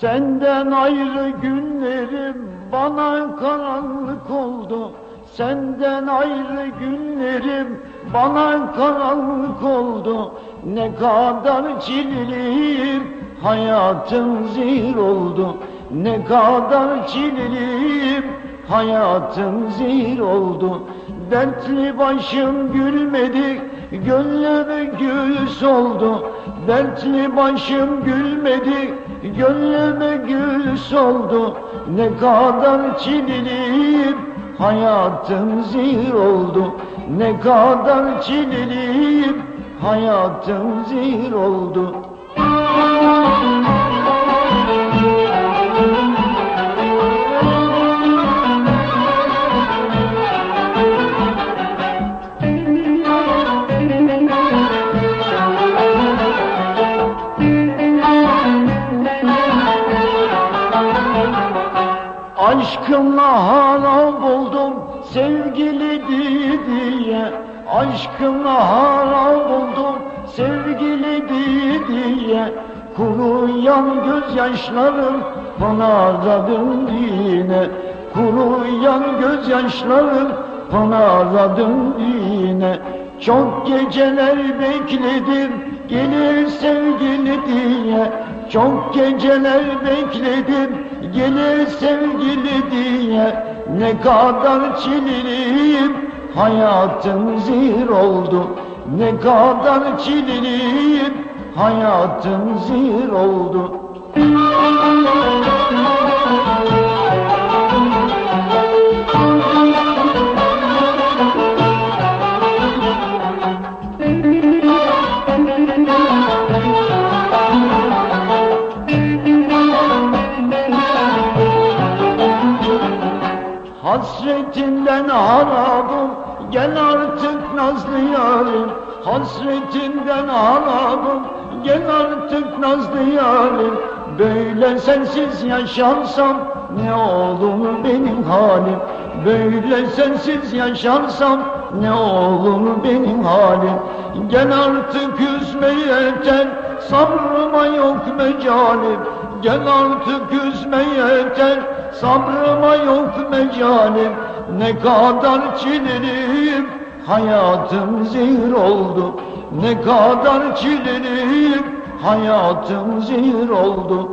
Senden ayrı günlerim bana karanlık oldu. Senden ayrı günlerim bana karanlık oldu. Ne kadar çileliyim hayatım zehir oldu. Ne kadar çileliyim hayatım zehir oldu. Dertli başım gülmedi, gönlüm gül soldu. Dertli başım gülmedi, gönlüm gül soldu. Ne kadar çileliyim, hayatım zehir oldu. Ne kadar çileliyim, hayatım zehir oldu. Aşkımla harap oldum sevgili diye Aşkımla harap oldum sevgili diye Kuruyan gözyaşlarım pınarladım yine. Kuruyan gözyaşlarım pınarladım yine. Çok geceler bekledim gelir sevgili diye Çok geceler bekledim gelir sevgili diye. Ne kadar çileliyim hayatım zehir oldu. Ne kadar çileliyim hayatım zehir oldu Hasretinden harabım gel artık nazlı yarim. Hasretinden harabım gel artık nazlı yarim. Böyle sensiz yaşarsam ne olur benim halim? Böyle sensiz yaşarsam ne olur benim halim? Gel artık üzme yeter sabrıma yok mecalim. Gel artık üzme yeter sabrıma yok mecalim Ne kadar çileliyim hayatım zehir oldu Ne kadar çileliyim hayatım zehir oldu